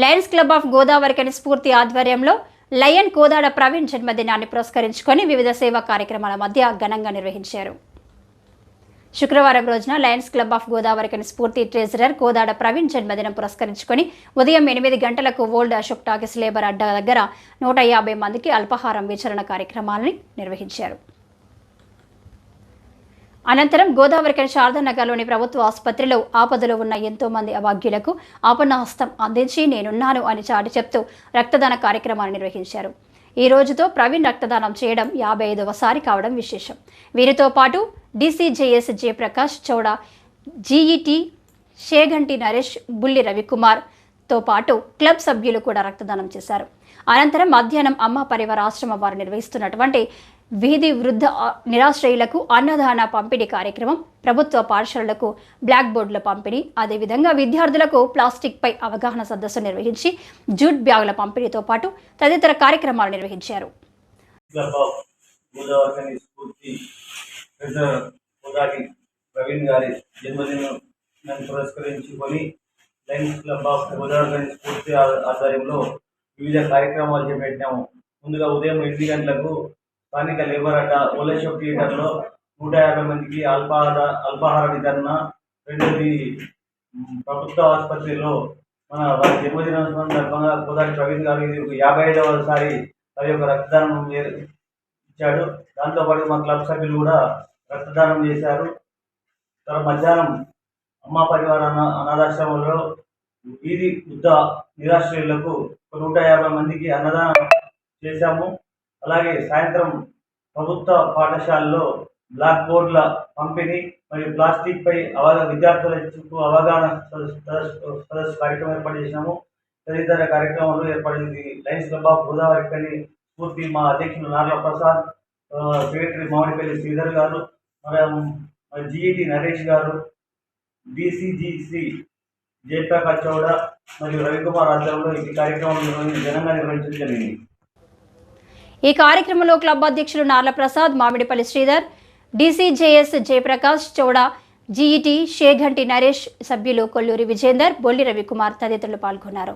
Lions club of Godavarikhani స్ఫూర్తి ఆధ్వర్యంలో lion Kodad Praveen జన్మదినాన్ని పురస్కరించుకొని వివిధ సేవా కార్యక్రమాల మధ్య ఘనంగా నిర్వహించారు. శుక్రవారం రోజున లయన్స్ క్లబ్ ఆఫ్ గోదావరికని స్ఫూర్తి ట్రెజరర్ కోదాడ ప్రవీణ్ జన్మదినం పురస్కరించుకొని ఉదయం ఎనిమిది గంటలకు ఓల్డ్ అశోక్ టాకీస్ లేబర్ అడ్డా దగ్గర నూట యాభై మందికి అల్పాహారం విచరణ కార్యక్రమాలని నిర్వహించారు. అనంతరం గోదావరికని శారదానగర్లోని ప్రభుత్వ ఆసుపత్రిలో ఆపదలో ఉన్న ఎంతో మంది అభాగ్యులకు ఆపన్నహస్తం అందించి నేనున్నాను అని చాటి చెప్తూ రక్తదాన కార్యక్రమాన్ని నిర్వహించారు. ఈ రోజుతో ప్రవీణ్ రక్తదానం చేయడం యాభై ఐదవసారి కావడం విశేషం. వీరితో పాటు డీసీజేఎస్ జయప్రకాష్ చౌడ జీఈటీ షేగంటి నరేష్ బుల్లి రవికుమార్తో పాటు క్లబ్ సభ్యులు కూడా రక్తదానం చేశారు. అనంతరం మధ్యాహ్నం అమ్మ పరివార ఆశ్రమ వారు నిర్వహిస్తున్నటువంటి వీధి వృద్ధ నిరాశ్రయులకు అన్నదాన పంపిణీ కార్యక్రమం ప్రభుత్వ పాఠశాలలకు బ్లాక్ బోర్డుల పంపిణీ అదేవిధంగా విద్యార్థులకు ప్లాస్టిక్పై అవగాహన సదస్సు నిర్వహించి జూట్ బ్యాగుల పంపిణీతో పాటు తదితర కార్యక్రమాలు నిర్వహించారు. ప్రవీణ్ గారి జన్మదినం పురస్కరించుకొని లయన్స్ క్లబ్ ఆఫ్ గోదావరి స్ఫూర్తి ఆధ్వర్యంలో వివిధ కార్యక్రమాలు చేపట్టాము. ముందుగా ఉదయం ఎనిమిది గంటలకు స్థానిక లేబర్ అడ్డ ఓలేషప్ థియేటర్లో నూట యాభై మందికి అల్పాహార అల్పాహార వితరణ. రెండోది ప్రభుత్వ ఆసుపత్రిలో మన వారి జన్మదినం సందర్భంగా గోదావరి ప్రవీణ్ గారు ఇది ఒక యాభై ఐదవసారి వారి యొక్క రక్తదానం చే- ఇచ్చాడు. దాంతోపాటు మా క్లబ్ సభ్యులు కూడా రక్తదానం చేశారు. తర్వాత మధ్యాహ్నం అమ్మ పరివార అనాథాశ్రమంలో వీధి వృద్ధ నిరాశ్రయులకు ఒక నూట యాభై మందికి అన్నదానం చేశాము. అలాగే సాయంత్రం ప్రభుత్వ పాఠశాలలో బ్లాక్ బోర్డుల పంపిణీ మరియు ప్లాస్టిక్ పై అవగా విద్యార్థులకు అవగాహన సదస్సు సదస్సు కార్యక్రమం ఏర్పాటు చేసినాము తదితర కార్యక్రమాలు ఏర్పడింది లైన్స్ క్లబ్ ఆఫ్ గోదావరి కని పూర్తి మా అధ్యక్షులు నార్ల ప్రసాద్ సెక్రటరీ మామిడిపల్లి శ్రీధర్ గారు జిఈటి నరేష్ గారు డిసిజిసి జయప్రకాష్ చౌడ మరియు రవికుమార్ ఆధ్వర్యంలో ఈ కార్యక్రమం ఘనంగా నిర్వహించడం జరిగింది. ఈ కార్యక్రమంలో క్లబ్ అధ్యక్షులు నార్ల ప్రసాద్ మామిడిపల్లి శ్రీధర్ డీసీజేఎస్ జయప్రకాష్ చౌడా జీఈటీ షేఘంటి నరేష్ సభ్యులు కొల్లూరి విజేందర్ బొల్లి రవికుమార్ తదితరులు పాల్గొన్నారు.